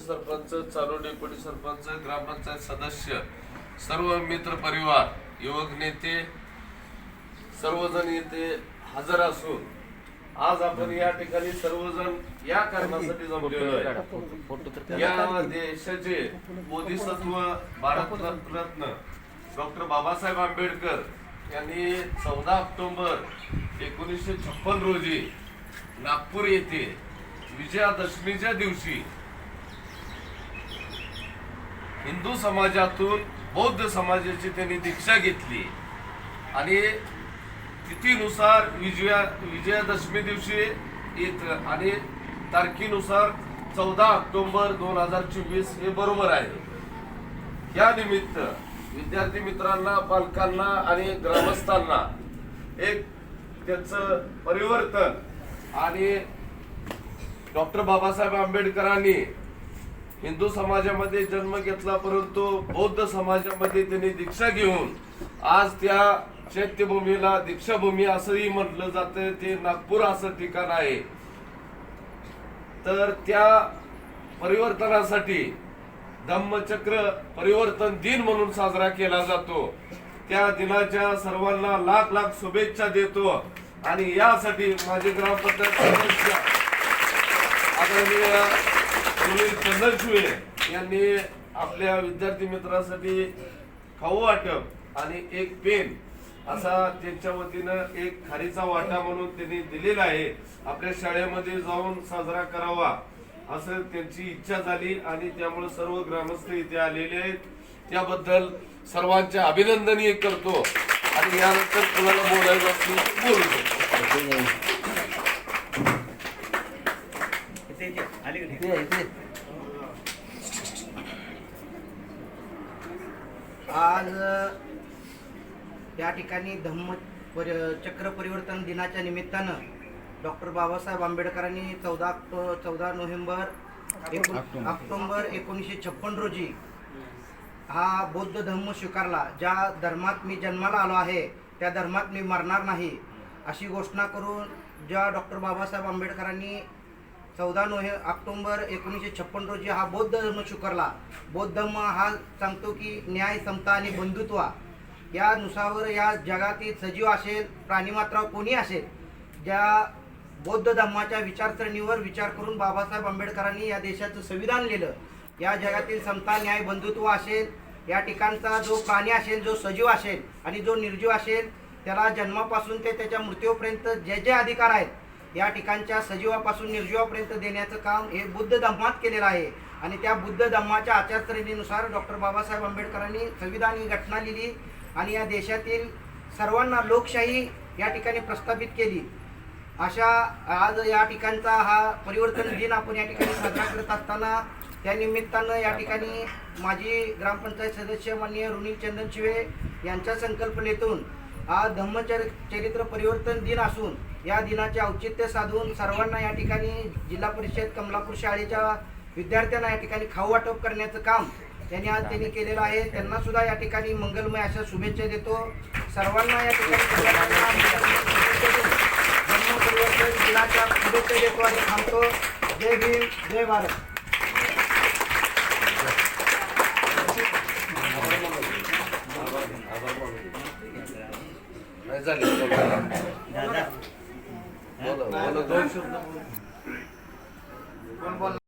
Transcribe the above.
सरपंच चालू डेप्युटी सरपंच ग्रामपंचायत सदस्य सर्व मित्र परिवार युवक नेते सर्वजण येथे हजर असून आज आपण या ठिकाणी सर्वजण या कारणासाठी जमलेलो आहे. या देशाचे बोधिसत्व भारतरत्न डॉक्टर बाबासाहेब आंबेडकर यांनी चौदा ऑक्टोबर एकोणीसशे छप्पन रोजी नागपूर येथे विजयादशमीच्या दिवशी हिंदू समाजातून बौद्ध समाजाची त्यांनी दीक्षा घेतली. आणि तिथीनुसार विजया विजयादशमी दिवशी येत आणि तारखेनुसार चौदा ऑक्टोबर दोन हजार चोवीस हे बरोबर आहे. या निमित्त विद्यार्थी मित्रांना पालकांना आणि ग्रामस्थांना एक त्याचं परिवर्तन आणि डॉक्टर बाबासाहेब आंबेडकरांनी हिंदू समाजामध्ये जन्म घेतला परंतु बौद्ध समाजामध्ये त्यांनी दीक्षा घेऊन आज त्या चैत्यभूमीला दीक्षाभूमी असंही म्हटलं जातं. ते नागपूर असं ठिकाण आहे. तर त्या परिवर्तनासाठी धम्मचक्र परिवर्तन दिन म्हणून साजरा केला जातो. त्या दिनाच्या सर्वांना लाख लाख शुभेच्छा देतो आणि यासाठी माझे ग्रामपंचायत सदस्य आदरणीय सुनील चंदनशिवे यांनी आपल्या विद्यार्थी मित्रासाठी खाऊ वाटप आणि एक पेन असा त्यांच्या वतीनं एक खारीचा वाटा म्हणून त्यांनी दिलेला आहे. आपल्या शाळेमध्ये जाऊन साजरा करावा असं त्यांची इच्छा झाली आणि त्यामुळे सर्व ग्रामस्थ इथे आलेले आहेत. त्याबद्दल सर्वांचे अभिनंदनही करतो. आणि यानंतर कुणाला बोलायचं असतील बोलू शकतो. आज या ठिकाणी धम्म परि चक्र परिवर्तन दिनाच्या निमित्तानं डॉक्टर बाबासाहेब आंबेडकरांनी चौदा चौदा नोव्हेंबर एकोण ऑक्टोबर एकोणीसशे छप्पन रोजी हा बौद्ध धर्म स्वीकारला ज्या धर्मात मी जन्माला आलो आहे त्या धर्मात मी मरणार नाही अशी घोषणा करून ज्या डॉक्टर बाबासाहेब आंबेडकरांनी चौदा नोव्हें ऑक्टोंबर एकोणीसशे छप्पन रोजी हा बौद्ध धर्म स्वीकारला. बौद्ध धर्म हा सांगतो की न्याय समता आणि बंधुत्व. यानुसार या जगातील सजीव असेल प्राणीमात्र कोणी असेल ज्या बौद्ध धर्माच्या विचारसरणीवर विचार करून बाबासाहेब आंबेडकरांनी या देशाचं संविधान लिहिलं. या जगातील समता न्याय बंधुत्व असेल या ठिकाणचा जो प्राणी असेल जो सजीव असेल आणि जो निर्जीव असेल त्याला जन्मापासून ते त्याच्या मृत्यूपर्यंत जे जे अधिकार आहेत या ठिकाणच्या सजीवापासून निर्जीवापर्यंत देण्याचं काम हे बुद्ध धम्मात केलेलं आहे. आणि त्या बुद्ध धम्माच्या आचारसरणीनुसार डॉक्टर बाबासाहेब आंबेडकरांनी संविधान ही घटना लिहिली आणि या देशातील सर्वांना लोकशाही या ठिकाणी प्रस्थापित केली. अशा आज या ठिकाणचा हा परिवर्तन दिन आपण या ठिकाणी साजरा करत असताना त्या निमित्तानं या ठिकाणी माजी ग्रामपंचायत सदस्य माननीय रुनील चंदन शिवे यांच्या संकल्पनेतून हा धम्मचर चरित्र परिवर्तन दिन असून या दिनाचे औचित्य साधून सर्वांना या ठिकाणी जिल्हा परिषद कमलापूर शाळेच्या विद्यार्थ्यांना या ठिकाणी खाऊ वाटप करण्याचं काम त्यांनी आज त्यांनी केलेलं आहे. त्यांना सुद्धा या ठिकाणी मंगलमय अशा शुभेच्छा देतो. सर्वांना या ठिकाणी दिनाच्या शुभेच्छा देतो आणि थांबतो. जय भीम जय भारत. नाही झाले बोला बोला दोन शब्द बोला. कोण बोलणार